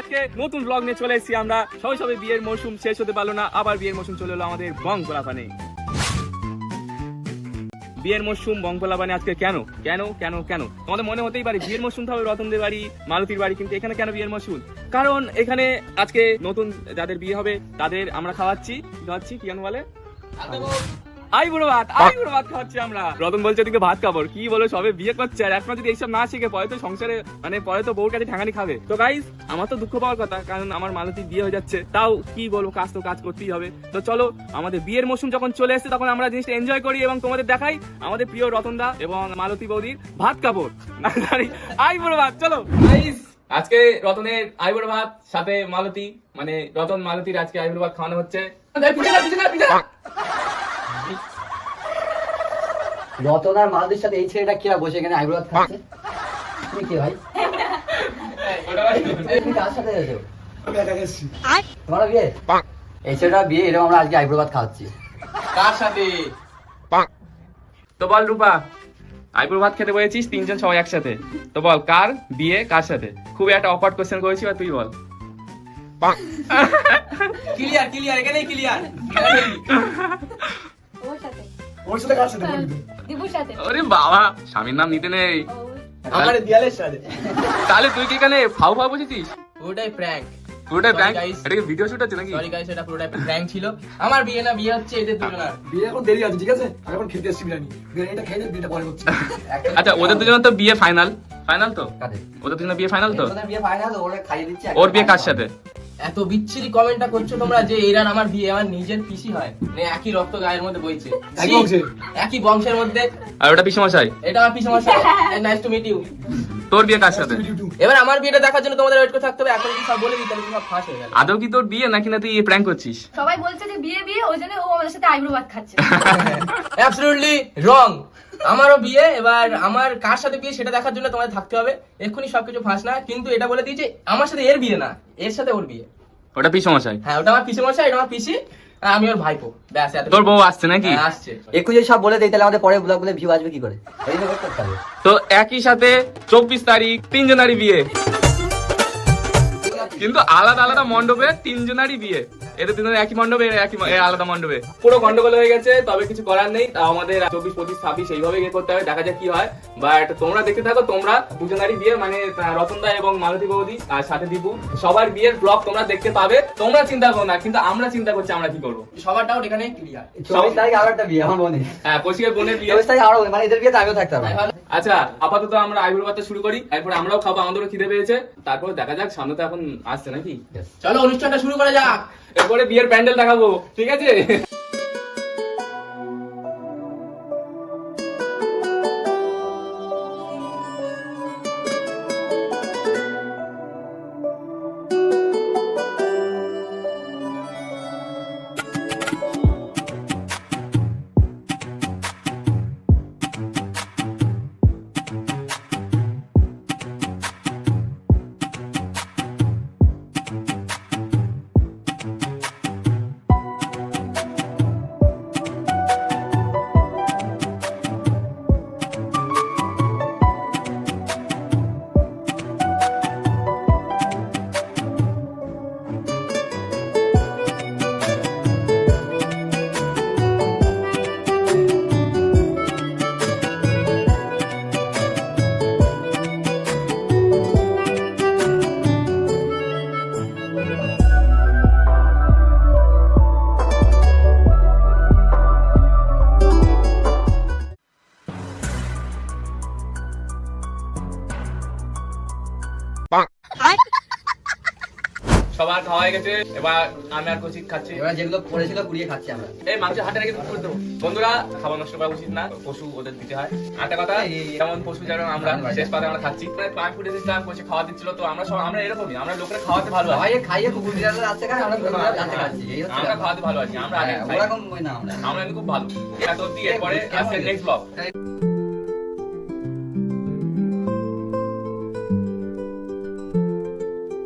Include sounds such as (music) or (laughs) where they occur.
আজকে নতুন ব্লগ নিয়ে চলে এসেছি আমরা। সবাই সবাই বিয়ের মৌসুম শেষ হতে পারল না, আবার বিয়ের মৌসুম চলে এলো আমাদের বং গোলাপানে বিয়ের মৌসুম বঙ্গলাবানে আজকে কেন? কেন কেন কেন? তোমাদের মনে হতেই পারে, বিয়ের মৌসুম তো হবে রতনদের বাড়ি, মালতীর বাড়ি, কিন্তু এখানে কেন বিয়ের মৌসুম কারণ এখানে আজকে নতুন যাদের বিয়ে হবে, তাদের আমরা খাওয়াচ্ছি খাওয়াচ্ছি, কি বলে? আই বুড়ো ভাত আই বুড়ো ভাত খাওয়াচ্ছি আমরা। রতন বলছে ওদিকে ভাত খাব। কি বলো সবে বিয়ে করছে। আর এখন যদি এইসব না শিখে পরে তো সংসারে মানে পরে তো বউর কাছে খাবে। তো গাইস আমার তো দুঃখ পাওয়ার কথা কারণ আমার বিয়ে হয়ে যাচ্ছে। তাও কি বলব কাজ তো কাজ করতেই হবে। তো চলো আমাদের বিয়ের মৌসুম যখন চলে এসেছে তখন আমরা জিনিসটা এনজয় করি এবং তোমাদের দেখাই আমাদের প্রিয় রতনদা এবং মালতী বৌদির ভাত কাপড় আই বুড়ো ভাত চলো। গাইস আজকে রতনের আইবুড়ো ভাত সাথে মালতী মানে রতন মালতীর আজকে আইবুড়ো ভাত খাওয়ানো হচ্ছে। রতনার মালদের সাথে এই ছেলেটা কিরা বসে এখানে? আইব্রো খাচ্ছে তুমি কে ভাই? তুমি কার সাথে এসেছ? তোমার বিয়ে? এই ছেলেটা বিয়ে এরকম আমরা আজকে আইব্রো ভাত খাওয়াচ্ছি। কার সাথে? তো বল রূপা আইবুড়ো ভাত খেতে বলেছিস তিনজন সবাই একসাথে। তো বল কার বিয়ে কার সাথে? খুব একটা অপার্ট কোশ্চেন করেছি আর তুই বল। ক্লিয়ার ক্লিয়ার (laughs) এখানেই ক্লিয়ার (laughs) ওর সাথে কার সাথে বলবি? দিবুর সাথে। আরে বাবা স্বামীর নাম নিতে নেই। ও, আমার দিয়ালের সাথে। তাহলে তুই কি এখানে ফাউ ফাউ বসেছিস? পুরোটাই প্র্যাঙ্ক পুরোটাই Sorry এটা কি ভিডিও শুট হচ্ছে নাকি? সরি গাইস এটা পুরোটাই প্র্যাঙ্ক ছিল। আমার বিয়ে না বিয়ে হচ্ছে এদের দুজনের। বিয়ে এখন দেরি আছে ঠিক আছে? আমি এখন খেতে এসেছি বিরিয়ানি। বিরিয়ানিটা খেয়ে বিয়েটা পরে করছি। আচ্ছা ওদের দুজনের তো বিয়ে ফাইনাল ফাইনাল তো? ওদের দুজনের বিয়ে ফাইনাল তো? তোদের বিয়ে ফাইনাল ওরে খাইয়ে দিচ্ছি ওর বিয়ে কার সাথে? এত বিচ্ছিরি কমেন্টটা করছ তোমরা যে এরা আমার বিয়ে আমার নিজের পিসি হয়। মানে একই রক্ত গায়ের মধ্যে বইছে। একই বংশের। একই বংশের মধ্যে। আর ওটা পিসমশাই? এটা আমার পিসি মশাই নাইস টু মিট ইউ তোর বিয়ে কার সাথে? এবার আমার বিয়েটা দেখার জন্য তোমাদের ওয়েট করে থাকতে হবে। এখন কি সব বলে দিই তাহলে সব ফাঁস হয়ে গেল? আদৌ কি তোর বিয়ে নাকি না তুই প্র্যাঙ্ক করছিস? সবাই বলছে যে বিয়ে বিয়ে ওই জন্য ও আমাদের সাথে আইব্রো ভাত খাচ্ছে। (laughs) অ্যাবসলিউটলি রং আমারও বিয়ে এবার আমার কার সাথে বিয়ে সেটা দেখার জন্য তোমাদের থাকতে হবে। এক্ষুনি সবকিছু ফাঁস না কিন্তু এটা বলে দিয়েছে আমার সাথে এর বিয়ে না এর সাথে ওর বিয়ে। ওটা পিসমশাই। হ্যাঁ ওটা আমার পিসি মশাই এটা আমার পিসি আর আমি ওর ভাইপো। ব্যাস এত তোর বউ আসছে নাকি? হ্যাঁ, আসছে। একটু যদি সব বলে দেই তাহলে আমাদের পরে ব্লগগুলো ভিউ আসবে কি করে? ওই করতে হবে। তো একই সাথে চব্বিশ তারিখ তিনজনারই বিয়ে। কিন্তু আলাদা আলাদা মণ্ডপে তিনজনারই বিয়ে। এদের তিনজন একই মণ্ডপে একই আলাদা মণ্ডপে। পুরো গন্ডগোল হয়ে গেছে তবে কিছু করার নেই। আমাদের চব্বিশ পঁচিশ ছাব্বিশ এইভাবে ইয়ে করতে হবে দেখা যাক কি হয়। বাট তোমরা দেখতে থাকো তোমরা দুজনারই বিয়ে মানে রতনদা এবং মালতী বৌদি আর সাথে দীপু। সবার বিয়ের ব্লগ তোমরা দেখতে পাবে। তোমরা চিন্তা করো না কিন্তু আমরা চিন্তা করছি আমরা কি করব। সবার ডাউট এখানে ক্লিয়ার চব্বিশ তারিখ আরও একটা বিয়ে আমার মনে হ্যাঁ কৌশিকের বোনের বিয়ে। চব্বিশ তারিখ আরও মানে এদের আমিও থাকতে হবে আচ্ছা আপাতত আমরা আইবুড়ো ভাতটা শুরু করি। এরপর আমরাও খাব আমাদেরও খিদে পেয়েছে। তারপর দেখা যাক সামনে তো এখন আসছে নাকি? চলো অনুষ্ঠানটা শুরু করা যাক। এরপরে বিয়ের প্যান্ডেল দেখাবো ঠিক আছে? Bonk. সবার খাওয়া হয়ে গেছে এবার আমি আর কৌশিক খাচ্ছি। এবার যেগুলো পড়েছিল কুড়িয়ে খাচ্ছি আমরা। এই মাংস হাতে রেখে করে দেবো বন্ধুরা খাবার নষ্ট করা উচিত না পশু ওদের দিতে হয়। একটা কথা যেমন পশু যেমন আমরা শেষ পাতে আমরা খাচ্ছি। প্রায় পাঁচ ফুটে দিচ্ছিলাম কষে খাওয়া দিচ্ছিল তো আমরা সব আমরা এরকমই আমরা লোকের খাওয়াতে ভালো আছি। খাইয়ে কুকুর বিড়ালের রাস্তা খাই আমরা খাচ্ছি আমরা খাওয়াতে ভালো আছি আমরা আগে হ্যাঁ, ওরকম না আমরা। আমরা খুব ভালো। এটা তো দিয়ে এরপরে আসছে নেক্সট ব্লগ